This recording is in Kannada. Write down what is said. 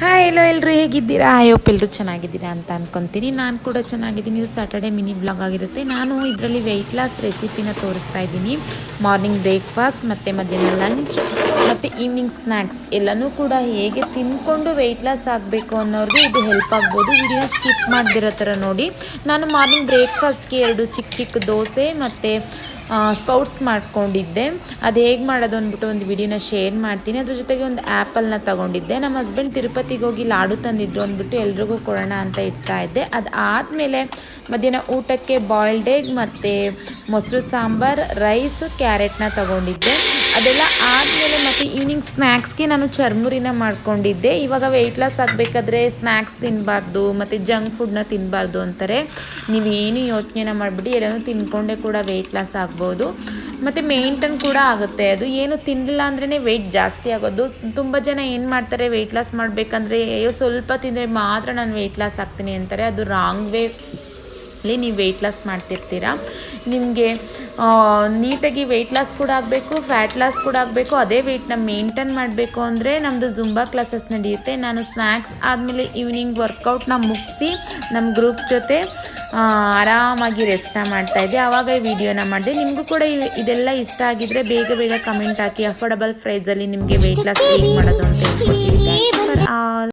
ಹಾಯ್ ಎಲ್ಲೋ ಎಲ್ಲರೂ ಹೇಗಿದ್ದೀರಾ? ಆಯೋಪ್ ಎಲ್ಲರೂ ಚೆನ್ನಾಗಿದ್ದೀರಾ ಅಂತ ಅನ್ಕೊಂತೀನಿ. ನಾನು ಕೂಡ ಚೆನ್ನಾಗಿದ್ದೀನಿ. ಇದು ಸ್ಯಾಟರ್ಡೆ ಮಿನಿ ಬ್ಲಾಗ್ ಆಗಿರುತ್ತೆ. ನಾನು ಇದರಲ್ಲಿ ವೆಯ್ಟ್ ಲಾಸ್ ರೆಸಿಪಿನ ತೋರಿಸ್ತಾ ಇದ್ದೀನಿ. ಮಾರ್ನಿಂಗ್ ಬ್ರೇಕ್ಫಾಸ್ಟ್ ಮತ್ತು ಮಧ್ಯಾಹ್ನ ಲಂಚ್ ಮತ್ತು ಈವ್ನಿಂಗ್ ಸ್ನ್ಯಾಕ್ಸ್ ಎಲ್ಲನೂ ಕೂಡ ಹೇಗೆ ತಿನ್ಕೊಂಡು ವೆಯ್ಟ್ ಲಾಸ್ ಆಗಬೇಕು ಅನ್ನೋರಿಗೆ ಇದು ಹೆಲ್ಪ್ ಆಗ್ಬೋದು. ವಿಡಿಯೋ ಸ್ಕಿಪ್ ಮಾಡದಿರೋ ಥರ ನೋಡಿ. ನಾನು ಮಾರ್ನಿಂಗ್ ಬ್ರೇಕ್ಫಾಸ್ಟ್ಗೆ ಎರಡು ಚಿಕ್ಕ ಚಿಕ್ಕ ದೋಸೆ, ಮತ್ತು ಸ್ಪೌಟ್ಸ್ ಮಾಡ್ಕೊಂಡಿದ್ದೆ. ಅದು ಹೇಗೆ ಮಾಡೋದು ಅಂದ್ಬಿಟ್ಟು ಒಂದು ವಿಡಿಯೋನ ಶೇರ್ ಮಾಡ್ತೀನಿ. ಅದ್ರ ಜೊತೆಗೆ ಒಂದು ಆ್ಯಪಲ್ನ ತಗೊಂಡಿದ್ದೆ. ನಮ್ಮ ಹಸ್ಬೆಂಡ್ ತಿರುಪತಿಗೆ ಹೋಗಿ ಲಾಡು ತಂದಿದ್ರು ಅಂದ್ಬಿಟ್ಟು ಎಲ್ರಿಗೂ ಕೊಡೋಣ ಅಂತ ಇಡ್ತಾ ಇದ್ದೆ. ಅದು ಆದಮೇಲೆ ಮಧ್ಯಾಹ್ನ ಊಟಕ್ಕೆ ಬಾಯ್ಲ್ಡ್ ಎಗ್ ಮತ್ತು ಮೊಸರು ಸಾಂಬಾರ್ ರೈಸ್ ಕ್ಯಾರೆಟ್ನ ತಗೊಂಡಿದ್ದೆ. ಅದೆಲ್ಲ ಆದಮೇಲೆ ಮತ್ತು ಈವ್ನಿಂಗ್ ಸ್ನ್ಯಾಕ್ಸ್ಗೆ ನಾನು ಚರ್ಮುರಿನ ಮಾಡ್ಕೊಂಡಿದ್ದೆ. ಇವಾಗ ವೆಯ್ಟ್ ಲಾಸ್ ಆಗಬೇಕಾದ್ರೆ ಸ್ನ್ಯಾಕ್ಸ್ ತಿನ್ನಬಾರ್ದು ಮತ್ತು ಜಂಕ್ ಫುಡ್ನ ತಿನ್ನಬಾರ್ದು ಅಂತಾರೆ. ನೀವೇನು ಯೋಚನೆನ ಮಾಡಿಬಿಟ್ಟು ಎಲ್ಲನೂ ತಿನ್ಕೊಂಡೇ ಕೂಡ ವೆಯ್ಟ್ ಲಾಸ್ ಆಗ್ಬೋದು. ಮತ್ತು ಮೇಂಟೈನ್ ಕೂಡ ಆಗುತ್ತೆ. ಅದು ಏನು ತಿನ್ನಲಿಲ್ಲ ಅಂದ್ರೇ ವೆಯ್ಟ್ ಜಾಸ್ತಿ ಆಗೋದು. ತುಂಬ ಜನ ಏನು ಮಾಡ್ತಾರೆ ವೆಯ್ಟ್ ಲಾಸ್ ಮಾಡಬೇಕಂದ್ರೆ, ಅಯ್ಯೋ ಸ್ವಲ್ಪ ತಿಂದರೆ ಮಾತ್ರ ನಾನು ವೆಯ್ಟ್ ಲಾಸ್ ಆಗ್ತೀನಿ ಅಂತಾರೆ. ಅದು ರಾಂಗ್ ವೇ ಅಲ್ಲಿ ನೀವು ವೆಯ್ಟ್ ಲಾಸ್ ಮಾಡ್ತಿರ್ತೀರ. ನಿಮಗೆ ನೀಟಾಗಿ ವೆಯ್ಟ್ ಲಾಸ್ ಕೂಡ ಆಗಬೇಕು ಫ್ಯಾಟ್ ಲಾಸ್ ಕೂಡ ಆಗಬೇಕು ಅದೇ ವೆಯ್ಟ್ನ ಮೇಂಟೈನ್ ಮಾಡಬೇಕು ಅಂದರೆ ನಮ್ಮದು ಜುಂಬಾ ಕ್ಲಾಸಸ್ ನಡೆಯುತ್ತೆ. ನಾನು ಸ್ನ್ಯಾಕ್ಸ್ ಆದಮೇಲೆ ಈವ್ನಿಂಗ್ ವರ್ಕೌಟ್ನ ಮುಗಿಸಿ ನಮ್ಮ ಗ್ರೂಪ್ ಜೊತೆ ಆರಾಮಾಗಿ ರೆಸ್ಟ್ನ ಮಾಡ್ತಾ ಇದ್ದೆ. ಆವಾಗ ಈ ವಿಡಿಯೋನ ಮಾಡಿದೆ. ನಿಮಗೂ ಕೂಡ ಇದೆಲ್ಲ ಇಷ್ಟ ಆಗಿದ್ರೆ ಬೇಗ ಬೇಗ ಕಮೆಂಟ್ ಹಾಕಿ ಅಫೋರ್ಡಬಲ್ ಪ್ರೈಸಲ್ಲಿ ನಿಮಗೆ ವೆಯ್ಟ್ ಲಾಸ್ ಹೇಗೆ ಮಾಡೋದು ಅಂತ ಹೇಳ್ಕೊಡ್ತೀನಿ